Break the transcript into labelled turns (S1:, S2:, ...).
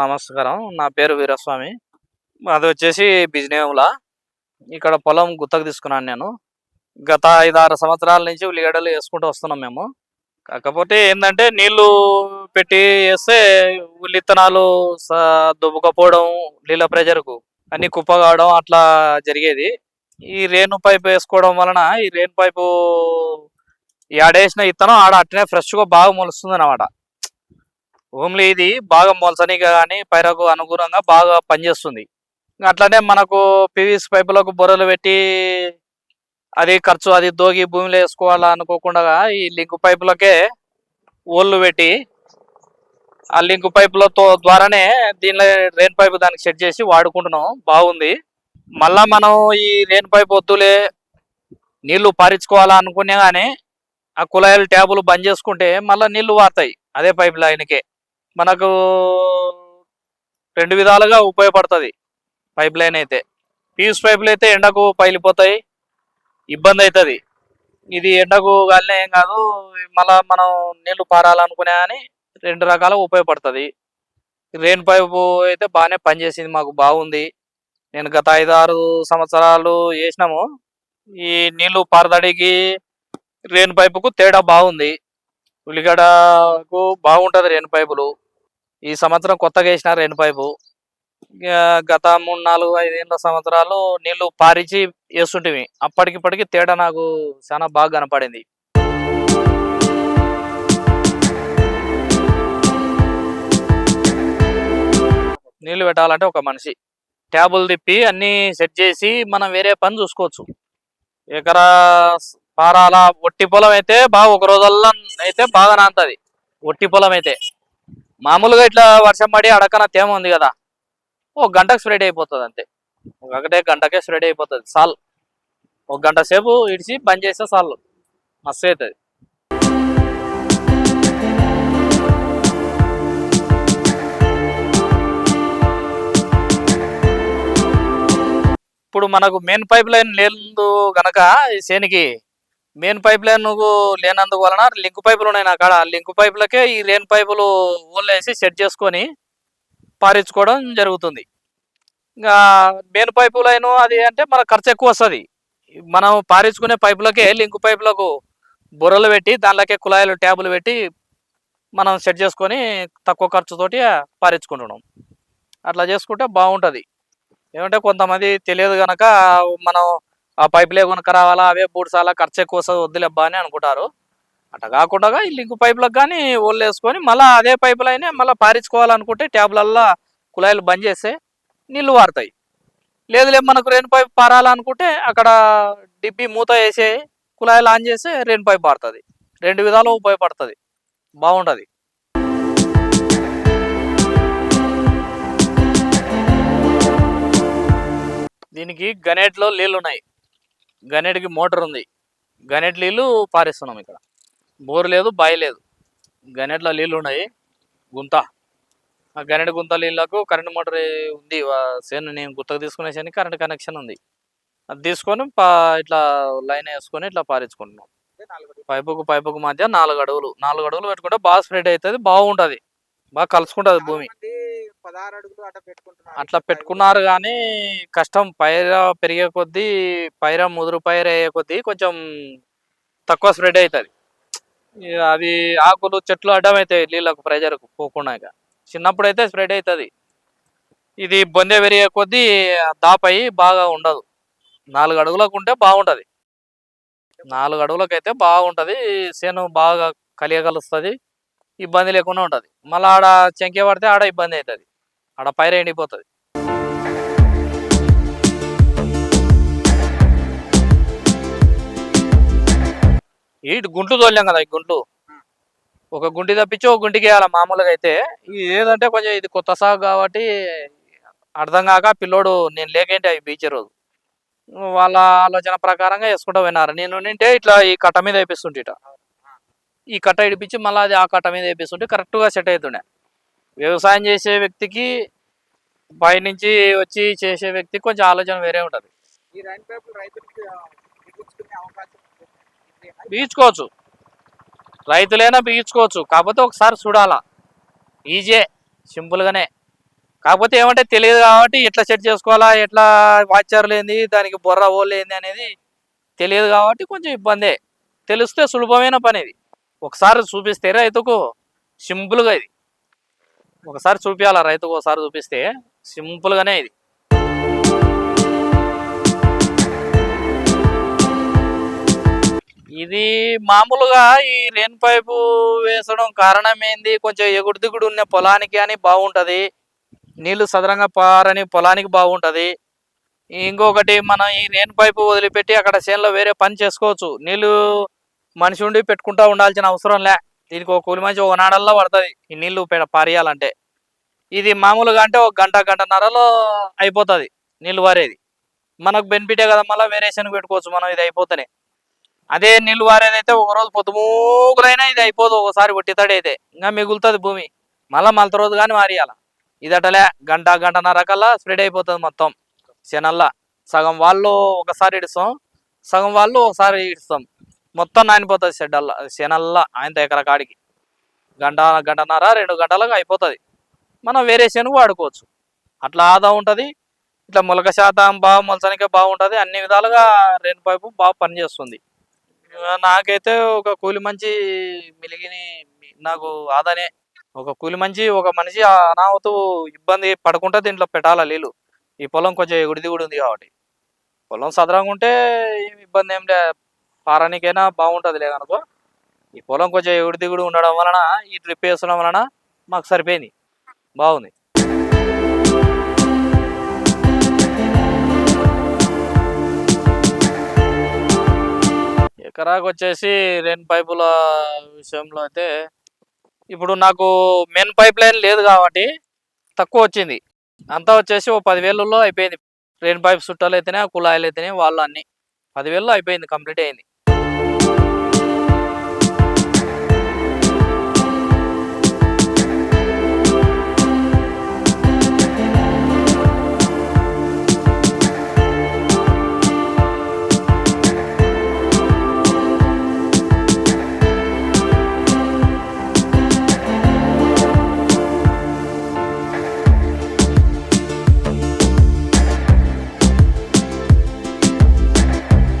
S1: నమస్కారం. నా పేరు వీరస్వామి. అది వచ్చేసి బిజినేముల ఇక్కడ పొలం గుత్తకు తీసుకున్నాను నేను. గత ఐదు ఆరు సంవత్సరాల నుంచి ఉల్లిగడ్డలు వేసుకుంటూ వస్తున్నాం మేము. కాకపోతే ఏంటంటే నీళ్ళు పెట్టి వేస్తే ఉల్లి ఇత్తనాలు దుబ్బకపోవడం నీళ్ళ ప్రెజర్కు అన్ని కుప్ప కావడం అట్లా జరిగేది. ఈ రేణు పైపు వేసుకోవడం వలన ఈ రేణు పైపు ఏడేసిన ఇత్తనం ఆడ అట్నే ఫ్రెష్గా బాగా మొలుస్తుంది అనమాట ఓమ్లీ ఇది బాగా మొలసనిగా కానీ పైరకు అనుగుణంగా బాగా పనిచేస్తుంది. ఇంకా అట్లనే మనకు పీవీసీ పైపులకు బొర్రలు పెట్టి అది ఖర్చు అది దోగి భూమిలో వేసుకోవాలా అనుకోకుండా ఈ లింక్ పైపులకే ఓళ్ళు పెట్టి ఆ లింక్ పైపులతో ద్వారానే దీనిలో రెయిన్ పైపు దానికి సెట్ చేసి వాడుకుంటున్నాం. బాగుంది. మళ్ళా మనం ఈ రెయిన్ పైప్ వద్దులే నీళ్ళు పారించుకోవాలా అనుకునే కానీ ఆ కుళాయిలు ట్యాబులు బంద్ చేసుకుంటే మళ్ళీ నీళ్ళు వారుతాయి అదే పైప్ లైన్కే. మనకు రెండు విధాలుగా ఉపయోగపడుతుంది. పైప్ లైన్ అయితే. పీస్ పైపులు అయితే ఎండకు పైలిపోతాయి ఇబ్బంది అవుతుంది ఇది ఎండకు గాలినే ఏం కాదు మళ్ళా మనం నీళ్ళు పారాలనుకునే అని రెండు రకాల ఉపయోగపడుతుంది. రెయిన్ పైపు అయితే బాగానే పనిచేసింది మాకు బాగుంది. నేను గత ఐదు ఆరు సంవత్సరాలు వేసినాము ఈ నీళ్ళు పారదడికి రెయిన్ పైపుకు తేడా బాగుంది. ఉల్లిగడకు బాగుంటది రెయిన్ పైపులు. ఈ సంవత్సరం కొత్తగా వేసిన రెండు పైపు. గత మూడు నాలుగు ఐదేళ్ళ సంవత్సరాలు నీళ్ళు పారించి వేస్తుంటివి అప్పటికిప్పటికి తేడా నాకు చాలా బాగా కనపడింది. నీళ్ళు పెట్టాలంటే ఒక మనిషి. ట్యాబులు తిప్పి అన్ని సెట్ చేసి మనం వేరే పని చూసుకోవచ్చు. ఎకరా పారాల ఒట్టి పొలం అయితే బాగా ఒక రోజుల్లో అయితే బాగా నాంతది. ఒట్టి పొలం అయితే. మామూలుగా ఇట్లా వర్షం పడి అడకన తేమ ఉంది కదా ఓ గంటకు స్ప్రెడ్ అయిపోతుంది అంతే. ఒకటే గంటకే స్ప్రెడ్ అయిపోతుంది సాల్. ఒక గంట సేపు ఇడిచి బంద్ చేస్తే సాల్. మస్తు అవుతుంది ఇప్పుడు మనకు మెయిన్ పైప్ లైన్ లేదు గనక ఈ చేనికి మెయిన్ పైప్ లైన్ నువ్వు లేనందుకు లింక్ పైపులు ఉన్నాయి నా కాడ. లింక్ పైపులకే ఈ లేన్ పైపులు ఊళ్ళో సెట్ చేసుకొని పారించుకోవడం జరుగుతుంది. ఇంకా మెయిన్ పైపు లైన్ అది అంటే మన ఖర్చు ఎక్కువ వస్తుంది. మనం పారించుకునే పైపులకే లింక్ పైపులకు బుర్రలు పెట్టి దానిలోకే కుళాయిలు ట్యాబులు పెట్టి మనం సెట్ చేసుకొని తక్కువ ఖర్చుతోటి పారించుకుంటున్నాం. అట్లా చేసుకుంటే బాగుంటుంది. ఏమంటే కొంతమంది తెలియదు కనుక మనం ఆ పైపులే కొనుక రావాలా అవే బూడ్సాలా ఖర్చు ఎక్కువ వస్తుంది వద్దులేబ్బా అని అనుకుంటారు. అట్లా కాకుండా ఈ లింక్ పైపులకు కానీ ఓళ్ళు వేసుకొని మళ్ళీ అదే పైపులు అయినా మళ్ళీ పారించుకోవాలనుకుంటే ట్యాబ్లల్లా కుళాయిలు బంద్ చేస్తే నీళ్ళు వారుతాయి. లేదులే మనకు రెయిన్ పైప్ పారాలనుకుంటే అక్కడ డిబ్బి మూత వేసే కుళాయిలు ఆన్ చేస్తే రెయిన్ పైప్ పారుతుంది. రెండు విధాలు ఉపయోగపడుతుంది. బాగుంటుంది దీనికి గనేట్లో నీళ్ళు ఉన్నాయి గనేటికి మోటార్ ఉంది. గనెట్ నీళ్ళు పారేస్తున్నాం ఇక్కడ. బోర్ లేదు బావి లేదు. గనేట్లో నీళ్ళు ఉన్నాయి. గుంత. ఆ గనేట్ గుంత నీళ్ళకు కరెంట్ మోటార్ ఉంది. సేను నేను గుత్తకు తీసుకునే సేను కరెంట్ కనెక్షన్ ఉంది. అది తీసుకొని పా ఇట్లా లైన్ వేసుకొని ఇట్లా పారించుకుంటున్నాం పైపుకు పైపుకు మధ్య నాలుగు అడుగులు. నాలుగు అడుగులు పెట్టుకుంటే బాగా స్ప్రెడ్ అవుతుంది బాగుంటుంది. బాగా కలుసుకుంటుంది భూమి.
S2: పదహారు అడుగులు అట్లా పెట్టుకుంటున్నారు.
S1: అట్లా పెట్టుకున్నారు కానీ కష్టం. పైర పెరిగే కొద్దీ పైర ముదురు పైర అయ్యే కొద్దీ కొంచెం తక్కువ స్ప్రెడ్ అవుతుంది అది ఆకులు చెట్లు అడ్డమవుతాయి నీళ్ళకు ప్రెజర్కు పోకుండా చిన్నప్పుడు అయితే స్ప్రెడ్ అవుతుంది ఇది బొందె పెరిగే కొద్దీ దాపై బాగా ఉండదు. నాలుగు అడుగులకు ఉంటే బాగుంటుంది. నాలుగు అడుగులకు అయితే బాగుంటుంది. సేను బాగా కలియగలుస్తుంది. ఇబ్బంది లేకుండా ఉంటుంది. మళ్ళీ ఆడ చెంకే పడితే ఆడ ఇబ్బంది అవుతుంది ఆడ పైర ఎండిపోతుంది. ఈ గుంట్లు తోలాం కదా ఈ గుంట్లు ఒక గుంటి తప్పించి ఒక గుంటికి వేయాలి మామూలుగా అయితే. ఇది ఏదంటే కొంచెం ఇది కొత్త సాగు కాబట్టి అర్థం కాక పిల్లోడు నేను లేకేంటి అవి బీచ్ రోజు. వాళ్ళ ఆలోచన ప్రకారంగా వేసుకుంటూ పోయినారు. నేను నింటే ఇట్లా ఈ కట్ట మీద వేపిస్తుంటే ఇట ఈ కట్ట ఇడిపించి మళ్ళీ అది ఆ కట్ట మీద వేపిస్తుంటే కరెక్ట్గా సెట్ అవుతుండే వ్యవసాయం చేసే వ్యక్తికి పై నుంచి వచ్చి చేసే వ్యక్తికి కొంచెం ఆలోచన వేరే ఉంటుంది. బీచుకోవచ్చు రైతులైనా బీచుకోవచ్చు కాకపోతే ఒకసారి చూడాలా. ఈజీ సింపుల్గానే. కాకపోతే ఏమంటే తెలియదు కాబట్టి ఎట్లా సెట్ చేసుకోవాలా ఎట్లా వాచర్లు ఏంది దానికి బొర్ర ఓళ్ళు ఏంది అనేది తెలియదు కాబట్టి కొంచెం ఇబ్బందే. తెలిస్తే సులభమైన పని ఇది. ఒకసారి చూపిస్తే రైతుకు సింపుల్గా ఇది. ఒకసారి చూపించాలా రైతుకు ఒకసారి చూపిస్తే సింపుల్గానే ఇది. ఇది మామూలుగా ఈ రెయిన్ పైపు వేసడం కారణం ఏంది కొంచెం ఎగుడు దిగుడు ఉన్న పొలానికి అని బాగుంటది. నీళ్ళు సదరంగా పారని పొలానికి బాగుంటది. ఇంకొకటి మనం ఈ రెయిన్ పైపు వదిలిపెట్టి అక్కడ చేనులో వేరే పని చేసుకోవచ్చు. నీళ్ళు మనిషి ఉండి పెట్టుకుంటా ఉండాల్సిన అవసరం లే. దీనికి ఒక కూలి మనిషి ఒక నాడల్లో పడుతుంది. ఈ నీళ్ళు పారేయాలంటే. ఇది మామూలుగా అంటే ఒక గంట గంటన్నరలో అయిపోతుంది నీళ్ళు వారేది మనకు బెనిఫిటే కదా మళ్ళీ వేరే పెట్టుకోవచ్చు మనం ఇది అయిపోతేనే. అదే నీళ్ళు వారేది ఒక రోజు పొద్దుమూకులైనా ఇది అయిపోదు ఒకసారి ఒట్టితడి అయితే ఇంకా మిగులుతుంది భూమి. మళ్ళీ మళ్ళీ రోజు కానీ మారియాల. ఇది అటలే గంట గంటన్నర కల్లా స్ప్రెడ్ అయిపోతుంది మొత్తం. శనల్లా. సగం వాళ్ళు ఒకసారి ఇడుస్తాం సగం వాళ్ళు ఒకసారి ఇడుస్తాం. మొత్తం నానిపోతుంది షెడ్డల్లా శనల్లా ఆయన ఎకర కాడికి. గంట గంటన్నర రెండు గంటలకు అయిపోతుంది. మనం వేరే శనుగు వాడుకోవచ్చు. అట్లా ఆదా ఉంటుంది. ఇట్లా మొలక శాతం బాగా మొలసనికే బాగుంటుంది అన్ని విధాలుగా రెండు పైపు బాగా పనిచేస్తుంది నాకైతే ఒక కూలి మంచి మిలిగిని నాకు ఆదానే. ఒక కూలి మంచి ఒక మనిషి అనాహతు ఇబ్బంది పడకుండా దీంట్లో పెట్టాల నీళ్ళు ఈ పొలం కొంచెం ఎగుడిది కూడా ఉంది కాబట్టి. పొలం సదరంగా ఉంటే ఏం ఇబ్బంది ఏం లే పారానికైనా బాగుంటుంది లేదనుకో ఈ పొలం కొంచెం ఎగుడి దిగుడు ఉండడం వలన ఈ డ్రిప్ వేసడం వలన మాకు సరిపోయింది. బాగుంది. ఎకరాకు వచ్చేసి రెయిన్ పైపుల విషయంలో అయితే ఇప్పుడు నాకు మెయిన్ పైప్ లైన్ లేదు కాబట్టి తక్కువ వచ్చింది. అంతా వచ్చేసి ఓ పదివేలలో అయిపోయింది. రెయిన్ పైప్ చుట్టాలు అయితేనే కుళాయిలు అయితేనే వాళ్ళు అన్ని. పదివేలలో అయిపోయింది కంప్లీట్ అయింది.